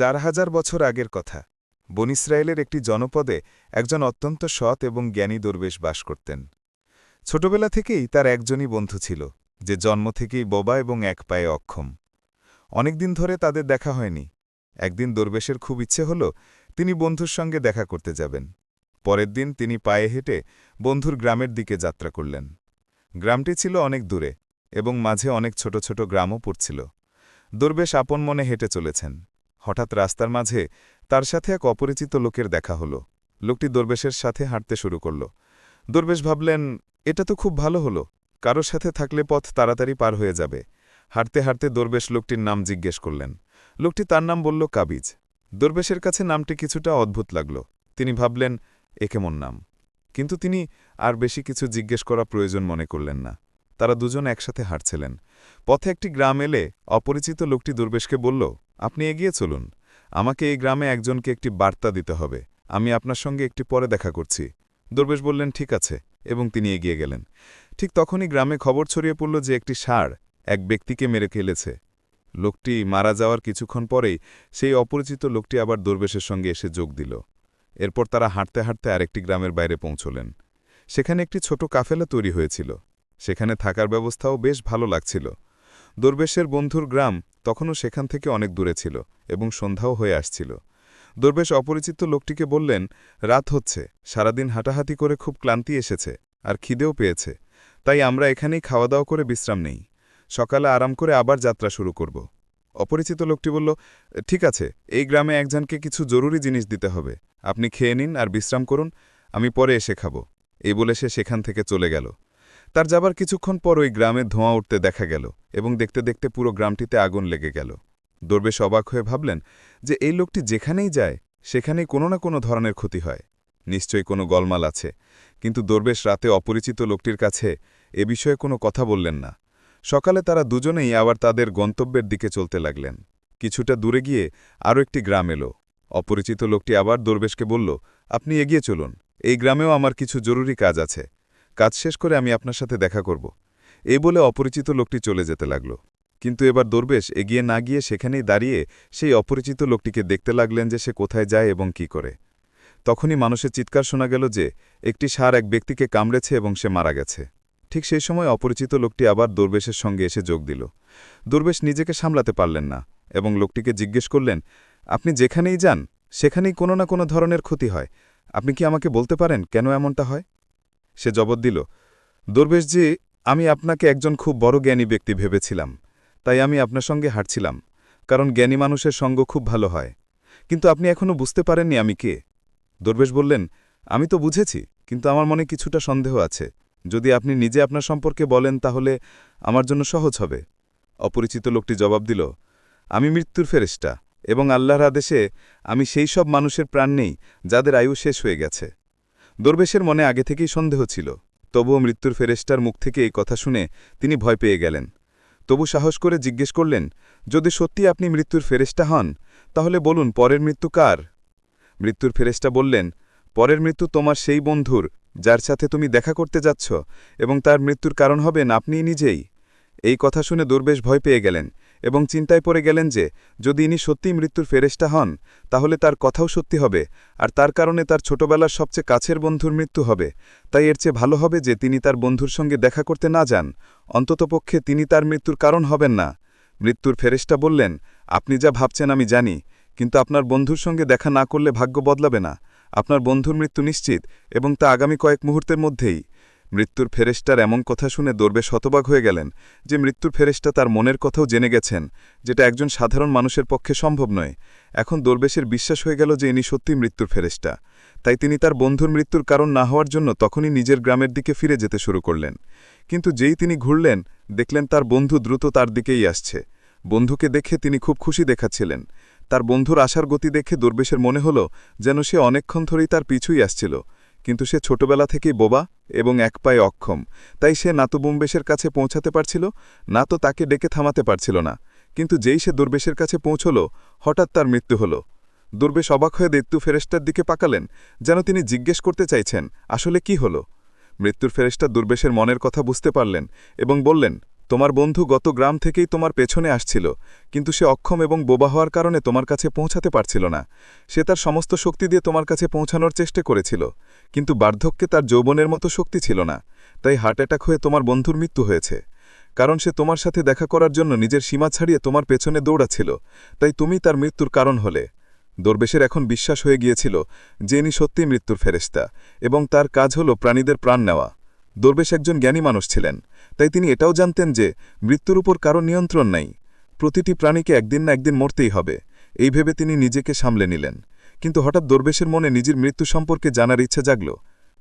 চার হাজার বছর আগের কথা। বন ইসরায়েলের একটি জনপদে একজন অত্যন্ত সৎ এবং জ্ঞানী দরবেশ বাস করতেন। ছোটবেলা থেকেই তার একজনই বন্ধু ছিল, যে জন্ম থেকেই বোবা এবং এক পায়ে অক্ষম। অনেকদিন ধরে তাদের দেখা হয়নি। একদিন দরবেশের খুব ইচ্ছে হল, তিনি বন্ধুর সঙ্গে দেখা করতে যাবেন। পরের দিন তিনি পায়ে হেঁটে বন্ধুর গ্রামের দিকে যাত্রা করলেন। গ্রামটি ছিল অনেক দূরে এবং মাঝে অনেক ছোট ছোট গ্রামও পড়ছিল। দরবেশ আপন মনে হেঁটে চলেছেন। হঠাৎ রাস্তার মাঝে তার সাথে এক অপরিচিত লোকের দেখা হল। লোকটি দরবেশের সাথে হাঁটতে শুরু করল। দরবেশ ভাবলেন, এটা তো খুব ভালো হলো। কারোর সাথে থাকলে পথ তাড়াতাড়ি পার হয়ে যাবে। হাঁটতে হাঁটতে দরবেশ লোকটির নাম জিজ্ঞেস করলেন। লোকটি তার নাম বলল, কাবিজ। দরবেশের কাছে নামটি কিছুটা অদ্ভুত লাগল। তিনি ভাবলেন, এ কেমন নাম? কিন্তু তিনি আর বেশি কিছু জিজ্ঞেস করা প্রয়োজন মনে করলেন না। তারা দুজন একসাথে হাঁটছিলেন। পথে একটি গ্রাম এলে অপরিচিত লোকটি দুর্বেশকে বলল আপনি এগিয়ে চলুন। আমাকে এই গ্রামে একজনকে একটি বার্তা দিতে হবে। আমি আপনার সঙ্গে একটি পরে দেখা করছি। দুর্বেশ বললেন, ঠিক আছে। এবং তিনি এগিয়ে গেলেন। ঠিক তখনই গ্রামে খবর ছড়িয়ে পড়ল যে একটি ষাঁড় এক ব্যক্তিকে মেরে ফেলেছে। লোকটি মারা যাওয়ার কিছুক্ষণ পরেই সেই অপরিচিত লোকটি আবার দরবেশের সঙ্গে এসে যোগ দিল। এরপর তারা হাঁটতে হাঁটতে আরেকটি গ্রামের বাইরে পৌঁছলেন। সেখানে একটি ছোট কাফেলা তৈরি হয়েছিল। সেখানে থাকার ব্যবস্থাও বেশ ভালো লাগছিল। দরবেশের বন্ধুর গ্রাম তখনও সেখান থেকে অনেক দূরে ছিল এবং সন্ধ্যাও হয়ে আসছিল। দরবেশ অপরিচিত লোকটিকে বললেন, রাত হচ্ছে, সারাদিন হাঁটাহাঁটি করে খুব ক্লান্তি এসেছে আর খিদেও পেয়েছে, তাই আমরা এখানেই খাওয়া দাওয়া করে বিশ্রাম নেই। সকালে আরাম করে আবার যাত্রা শুরু করব। অপরিচিত লোকটি বলল, ঠিক আছে, এই গ্রামে একজনকে কিছু জরুরি জিনিস দিতে হবে। আপনি খেয়ে নিন আর বিশ্রাম করুন, আমি পরে এসে খাব। এই বলে সে সেখান থেকে চলে গেল। তার যাবার কিছুক্ষণ পর ওই গ্রামে ধোঁয়া উঠতে দেখা গেল এবং দেখতে দেখতে পুরো গ্রামটিতে আগুন লেগে গেল। দরবেশ অবাক হয়ে ভাবলেন যে এই লোকটি যেখানেই যায়, সেখানেই কোনো না কোনো ধরনের ক্ষতি হয়। নিশ্চয়ই কোনো গলমাল আছে, কিন্তু দরবেশ রাতে অপরিচিত লোকটির কাছে এ বিষয়ে কোনো কথা বললেন না। সকালে তারা দুজনেই আবার তাদের গন্তব্যের দিকে চলতে লাগলেন। কিছুটা দূরে গিয়ে আরও একটি গ্রাম এলো। অপরিচিত লোকটি আবার দরবেশকে বলল, আপনি এগিয়ে চলুন, এই গ্রামেও আমার কিছু জরুরি কাজ আছে। কাজ শেষ করে আমি আপনার সাথে দেখা করব। এই বলে অপরিচিত লোকটি চলে যেতে লাগল। কিন্তু এবার দরবেশ এগিয়ে না গিয়ে সেখানেই দাঁড়িয়ে সেই অপরিচিত লোকটিকে দেখতে লাগলেন যে সে কোথায় যায় এবং কি করে। তখনই মানুষের চিৎকার শোনা গেল যে একটি সার এক ব্যক্তিকে কামড়েছে এবং সে মারা গেছে। ঠিক সেই সময় অপরিচিত লোকটি আবার দরবেশের সঙ্গে এসে যোগ দিল। দরবেশ নিজেকে সামলাতে পারলেন না এবং লোকটিকে জিজ্ঞেস করলেন, আপনি যেখানেই যান, সেখানেই কোনো না কোনো ধরনের ক্ষতি হয়। আপনি কি আমাকে বলতে পারেন কেন এমনটা হয়? সে জবাব দিল দরবেশজি আমি আপনাকে একজন খুব বড় জ্ঞানী ব্যক্তি ভেবেছিলাম, তাই আমি আপনার সঙ্গে হাঁটছিলাম, কারণ জ্ঞানী মানুষের সঙ্গ খুব ভালো হয়। কিন্তু আপনি এখনও বুঝতে পারেননি আমি কে? দরবেশ বললেন, আমি তো বুঝেছি, কিন্তু আমার মনে কিছুটা সন্দেহ আছে। যদি আপনি নিজে আপনার সম্পর্কে বলেন তাহলে আমার জন্য সহজ হবে। অপরিচিত লোকটি জবাব দিল, আমি মৃত্যুর ফেরেস্টা এবং আল্লাহর আদেশে আমি সেই সব মানুষের প্রাণ নেই, যাদের আয়ু শেষ হয়ে গেছে। দরবেশের মনে আগে থেকেই সন্দেহ ছিল, তবুও মৃত্যুর ফেরেস্টার মুখ থেকে এই কথা শুনে তিনি ভয় পেয়ে গেলেন। তবু সাহস করে জিজ্ঞেস করলেন, যদি সত্যি আপনি মৃত্যুর ফেরেস্টা হন, তাহলে বলুন পরের মৃত্যু কার? মৃত্যুর ফেরেস্টা বললেন, পরের মৃত্যু তোমার সেই বন্ধুর, যার সাথে তুমি দেখা করতে যাচ্ছ, এবং তার মৃত্যুর কারণ হবেন আপনি নিজেই। এই কথা শুনে দুর্বেশ ভয় পেয়ে গেলেন। এবং চিন্তায় পড়ে গেলেন যে, যদি ইনি সত্যিই মৃত্যুর ফেরেস্টা হন, তাহলে তার কথাও সত্যি হবে, আর তার কারণে তার ছোটবেলার সবচেয়ে কাছের বন্ধুর মৃত্যু হবে। তাই এর চেয়ে ভালো হবে যে, তিনি তার বন্ধুর সঙ্গে দেখা করতে না যান। অন্ততপক্ষে তিনি তার মৃত্যুর কারণ হবেন না। মৃত্যুর ফেরেস্টা বললেন, আপনি যা ভাবছেন আমি জানি, কিন্তু আপনার বন্ধুর সঙ্গে দেখা না করলে ভাগ্য বদলাবে না। আপনার বন্ধুর মৃত্যু নিশ্চিত, এবং তা আগামী কয়েক মুহূর্তের মধ্যেই। মৃত্যুর ফেরেস্টার এমন কথা শুনে দরবে শতবাগ হয়ে গেলেন যে মৃত্যুর ফেরেস্টা তার মনের কথাও জেনে গেছেন, যেটা একজন সাধারণ মানুষের পক্ষে সম্ভব নয়। এখন দরবেশের বিশ্বাস হয়ে গেল যে ইনি সত্যি মৃত্যুর ফেরেস্টা তাই তিনি তার বন্ধুর মৃত্যুর কারণ না হওয়ার জন্য তখনই নিজের গ্রামের দিকে ফিরে যেতে শুরু করলেন। কিন্তু যেই তিনি ঘুরলেন, দেখলেন তার বন্ধু দ্রুত তার দিকেই আসছে। বন্ধুকে দেখে তিনি খুব খুশি দেখাচ্ছিলেন। তার বন্ধুর আসার গতি দেখে দরবেশের মনে হল যেন সে অনেকক্ষণ ধরেই তার পিছুই আসছিল। কিন্তু সে ছোটবেলা থেকেই বোবা এবং এক পায়ে অক্ষম। তাই সে না তো বোম্বেশের কাছে পৌঁছাতে পারছিল না তো তাকে ডেকে থামাতে পারছিল না। কিন্তু যেই সে দুর্বেশের কাছে পৌঁছল, হঠাৎ তার মৃত্যু হল। দুর্বেশ অবাক হয়ে দেত্যু ফেরেস্টার দিকে পাকালেন, যেন তিনি জিজ্ঞেস করতে চাইছেন, আসলে কি হল? মৃত্যুর ফেরেস্টা দুর্বেশের মনের কথা বুঝতে পারলেন এবং বললেন তোমার বন্ধু গত গ্রাম থেকেই তোমার পেছনে আসছিল, কিন্তু সে অক্ষম এবং বোবা হওয়ার কারণে তোমার কাছে পৌঁছাতে পারছিল না। সে তার সমস্ত শক্তি দিয়ে তোমার কাছে পৌঁছানোর চেষ্টা করেছিল, কিন্তু বার্ধক্যে তার যৌবনের মতো শক্তি ছিল না, তাই হার্ট অ্যাটাক হয়ে তোমার বন্ধুর মৃত্যু হয়েছে। কারণ সে তোমার সাথে দেখা করার জন্য নিজের সীমা ছাড়িয়ে তোমার পেছনে দৌড়াচ্ছিল, তাই তুমি তার মৃত্যুর কারণ হলে। দরবেশের এখন বিশ্বাস হয়ে গিয়েছিল যে ইনি সত্যিই মৃত্যুর ফেরেস্তা এবং তার কাজ হল প্রাণীদের প্রাণ নেওয়া। দরবেশ একজন জ্ঞানী মানুষ ছিলেন, তাই তিনি এটাও জানতেন যে মৃত্যুর উপর কারও নিয়ন্ত্রণ নাই, প্রতিটি প্রাণীকে একদিন না একদিন মরতেই হবে, এই ভেবে তিনি নিজেকে সামলে নিলেন। কিন্তু হঠাৎ দরবেশের মনে নিজের মৃত্যু সম্পর্কে জানার ইচ্ছা জাগল।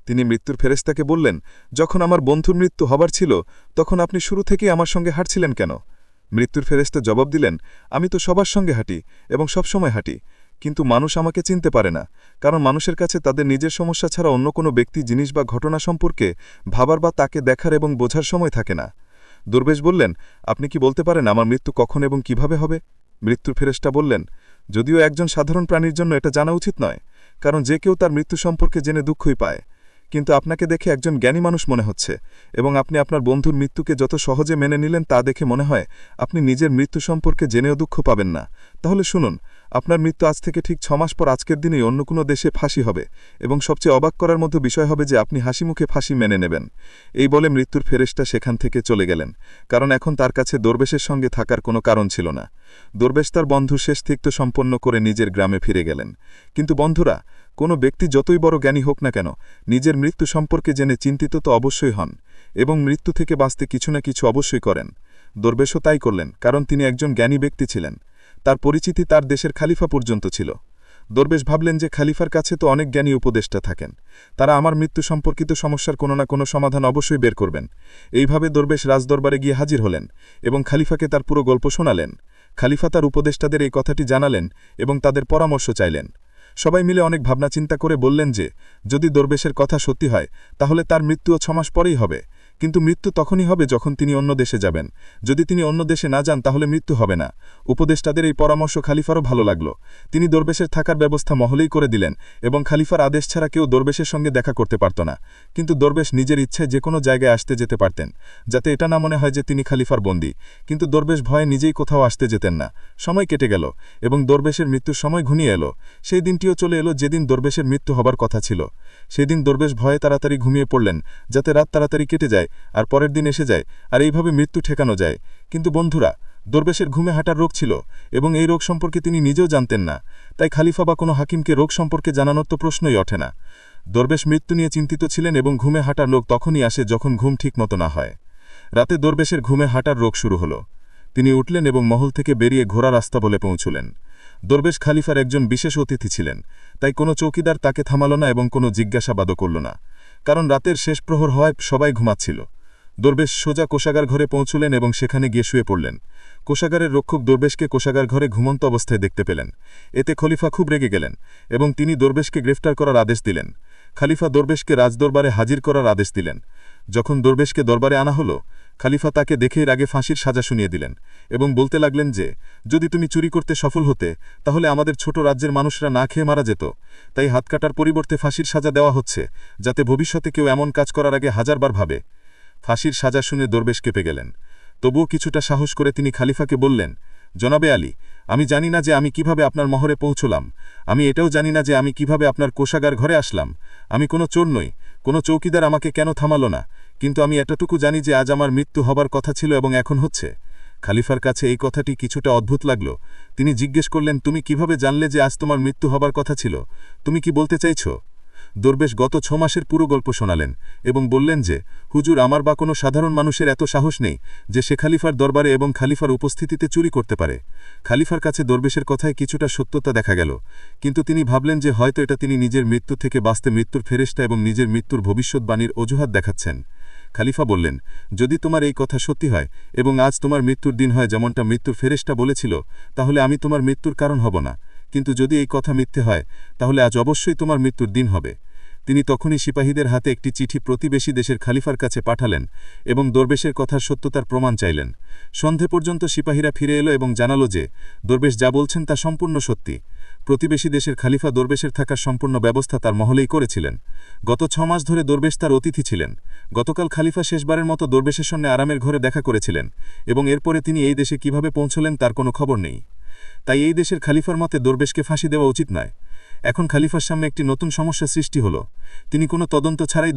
তিনি মৃত্যুর ফেরেস্তাকে বললেন, যখন আমার বন্ধুর মৃত্যু হবার ছিল, তখন আপনি শুরু থেকেই আমার সঙ্গে হাঁটছিলেন কেন? মৃত্যুর ফেরেস্তা জবাব দিলেন, আমি তো সবার সঙ্গে হাঁটি এবং সবসময় হাঁটি। কিন্তু মানুষ আমাকে চিনতে পারে না, কারণ মানুষের কাছে তাদের নিজের সমস্যা ছাড়া অন্য কোনো ব্যক্তি জিনিস বা ঘটনা সম্পর্কে ভাবার বা তাকে দেখার এবং বোঝার সময় থাকে না। দুর্বেশ বললেন, আপনি কি বলতে পারেন আমার মৃত্যু কখন এবং কীভাবে হবে? মৃত্যুর ফেরেস্টা বললেন, যদিও একজন সাধারণ প্রাণীর জন্য এটা জানা উচিত নয়, কারণ যে কেউ তার মৃত্যু সম্পর্কে জেনে দুঃখই পায়। কিন্তু আপনাকে দেখে একজন জ্ঞানী মানুষ মনে হচ্ছে, এবং আপনি আপনার বন্ধুর মৃত্যুকে যত সহজে মেনে নিলেন তা দেখে মনে হয় আপনি নিজের মৃত্যু সম্পর্কে জেনেও দুঃখ পাবেন না। তাহলে শুনুন আপনার মৃত্যু আজ থেকে ঠিক ছমাস পর আজকের দিনেই অন্য কোনো দেশে ফাঁসি হবে এবং সবচেয়ে অবাক করার মতো বিষয় হবে যে আপনি হাসি মুখে ফাঁসি মেনে নেবেন। এই বলে মৃত্যুর ফেরেশটা সেখান থেকে চলে গেলেন, কারণ এখন তার কাছে দরবেশের সঙ্গে থাকার কোনো কারণ ছিল না। দরবেশ তার বন্ধু শেষ তিক্ত সম্পন্ন করে নিজের গ্রামে ফিরে গেলেন। কিন্তু বন্ধুরা, কোনো ব্যক্তি যতই বড় জ্ঞানী হোক না কেন, নিজের মৃত্যু সম্পর্কে জেনে চিন্তিত তো অবশ্যই হন এবং মৃত্যু থেকে বাঁচতে কিছু না কিছু অবশ্যই করেন। দরবেশও তাই করলেন, কারণ তিনি একজন জ্ঞানী ব্যক্তি ছিলেন। তার পরিচিতি তার দেশের খালিফা পর্যন্ত ছিল। দরবেশ ভাবলেন যে খালিফার কাছে তো অনেক জ্ঞানী উপদেষ্টা থাকেন। তারা আমার মৃত্যু সম্পর্কিত সমস্যার কোনো না কোনো সমাধান অবশ্যই বের করবেন। এইভাবে দরবেশ রাজদরবারে গিয়ে হাজির হলেন এবং খালিফাকে তার পুরো গল্প শোনালেন। খালিফা তার উপদেষ্টাদের এই কথাটি জানালেন এবং তাদের পরামর্শ চাইলেন। সবাই মিলে অনেক ভাবনা চিন্তা করে বললেন যে, যদি দরবেশের কথা সত্যি হয়, তাহলে তার মৃত্যুও ছমাস পরেই হবে। কিন্তু মৃত্যু তখনই হবে যখন তিনি অন্য দেশে যাবেন। যদি তিনি অন্য দেশে না যান, তাহলে মৃত্যু হবে না। উপদেষ্টাদের এই পরামর্শ খালিফারও ভালো লাগল। তিনি দরবেশের থাকার ব্যবস্থা মহলেই করে দিলেন এবং খালিফার আদেশ ছাড়া কেউ দরবেশের সঙ্গে দেখা করতে পারত না। কিন্তু দরবেশ নিজের ইচ্ছায় যে কোনো জায়গায় আসতে যেতে পারতেন, যাতে এটা না মনে হয় যে তিনি খালিফার বন্দী। কিন্তু দরবেশ ভয়ে নিজেই কোথাও আসতে যেতেন না। সময় কেটে গেল এবং দরবেশের মৃত্যুর সময় ঘুমিয়ে এলো। সেই দিনটিও চলে এলো যেদিন দরবেশের মৃত্যু হবার কথা ছিল। সেদিন দরবেশ ভয়ে তাড়াতাড়ি ঘুমিয়ে পড়লেন, যাতে রাত তাড়াতাড়ি কেটে যায় আর পরের দিন এসে যায় আর এইভাবে মৃত্যু ঠেকানো যায়। কিন্তু বন্ধুরা, দরবেশের ঘুমে হাঁটার রোগ ছিল এবং এই রোগ সম্পর্কে তিনি নিজেও জানতেন না। তাই খালিফা বা কোনো হাকিমকে রোগ সম্পর্কে জানানোর তো প্রশ্নই ওঠে না। দরবেশ মৃত্যু নিয়ে চিন্তিত ছিলেন এবং ঘুমে হাঁটার লোক তখনই আসে যখন ঘুম ঠিকমতো না হয়। রাতে দরবেশের ঘুমে হাঁটার রোগ শুরু হল। তিনি উঠলেন এবং মহল থেকে বেরিয়ে ঘোড়া রাস্তা বলে পৌঁছলেন। দরবেশ খালিফার একজন বিশেষ অতিথি ছিলেন, তাই কোনো চৌকিদার তাকে থামাল না এবং কোনো জিজ্ঞাসাবাদও করল না। কারণ রাতের শেষ প্রহর হওয়ায় সবাই ঘুমাচ্ছিল। দরবেশ সোজা কোষাগার ঘরে পৌঁছলেন এবং সেখানে গিয়ে শুয়ে পড়লেন। কোষাগারের রক্ষক দরবেশকে কোষাগার ঘরে ঘুমন্ত অবস্থায় দেখতে পেলেন। এতে খলিফা খুব রেগে গেলেন এবং তিনি দরবেশকে গ্রেফতার করার আদেশ দিলেন। খালিফা দরবেশকে রাজদরবারে হাজির করার আদেশ দিলেন। যখন দরবেশকে দরবারে আনা হলো খালিফা তাকে দেখে এর আগে ফাঁসির সাজা শুনিয়ে দিলেন এবং বলতে লাগলেন যে, যদি তুমি চুরি করতে সফল হতে, তাহলে আমাদের ছোট রাজ্যের মানুষরা না খেয়ে মারা যেত। তাই হাত কাটার পরিবর্তে ফাঁসির সাজা দেওয়া হচ্ছে, যাতে ভবিষ্যতে কেউ এমন কাজ করার আগে হাজারবার ভাবে। ফাঁসির সাজা শুনে দরবেশ কেঁপে গেলেন। তবুও কিছুটা সাহস করে তিনি খালিফাকে বললেন, জনাবে আলী, আমি জানি না যে আমি কীভাবে আপনার মহরে পৌঁছলাম। আমি এটাও জানি না যে আমি কীভাবে আপনার কোষাগার ঘরে আসলাম। আমি কোনো চোর নই। কোনো চৌকিদার আমাকে কেন থামালো না, কিন্তু আমি এতটুকু জানি যে আজ আমার মৃত্যু হবার কথা ছিল এবং এখন হচ্ছে। খালিফার কাছে এই কথাটি কিছুটা অদ্ভুত লাগল। তিনি জিজ্ঞেস করলেন, তুমি কীভাবে জানলে যে আজ তোমার মৃত্যু হবার কথা ছিল? তুমি কি বলতে চাইছো? দরবেশ গত ছ মাসের পুরো গল্প শোনালেন এবং বললেন যে, হুজুর, আমার বা কোনো সাধারণ মানুষের এত সাহস নেই যে সে খালিফার দরবারে এবং খালিফার উপস্থিতিতে চুরি করতে পারে। খালিফার কাছে দরবেশের কথায় কিছুটা সত্যতা দেখা গেল, কিন্তু তিনি ভাবলেন যে হয়তো এটা তিনি নিজের মৃত্যু থেকে বাঁচতে মৃত্যুর ফেরেস্টা এবং নিজের মৃত্যুর ভবিষ্যৎবাণীর অজুহাত দেখাচ্ছেন। খালিফা বললেন, যদি তোমার এই কথা সত্যি হয় এবং আজ তোমার মৃত্যুর দিন হয় যেমনটা মৃত্যুর ফেরেস্টা বলেছিল, তাহলে আমি তোমার মৃত্যুর কারণ হব না। কিন্তু যদি এই কথা মিথ্যে হয়, তাহলে আজ অবশ্যই তোমার মৃত্যুর দিন হবে। তিনি তখনই সিপাহীদের হাতে একটি চিঠি প্রতিবেশী দেশের খালিফার কাছে পাঠালেন এবং দরবেশের কথার সত্যতার প্রমাণ চাইলেন। সন্ধে পর্যন্ত সিপাহীরা ফিরে এলো এবং জানালো যে, দরবেশ যা বলছেন তা সম্পূর্ণ সত্যি। প্রতিবেশী দেশের খালিফা দরবেশের থাকার সম্পূর্ণ ব্যবস্থা তার মহলেই করেছিলেন। গত ছ মাস ধরে দরবেশ তার অতিথি ছিলেন। গতকাল খালিফা শেষবারের মতো দরবেশের সঙ্গে আরামের ঘরে দেখা করেছিলেন এবং এরপরে তিনি এই দেশে কীভাবে পৌঁছলেন তার কোনো খবর নেই। তাই এই দেশের খালিফার মতে দরবেশকে ফাঁসি দেওয়া উচিত নয়। এখন খালিফার সামনে একটি নতুন সমস্যা সৃষ্টি হল। তিনি কোনো তদন্ত ছাড়াই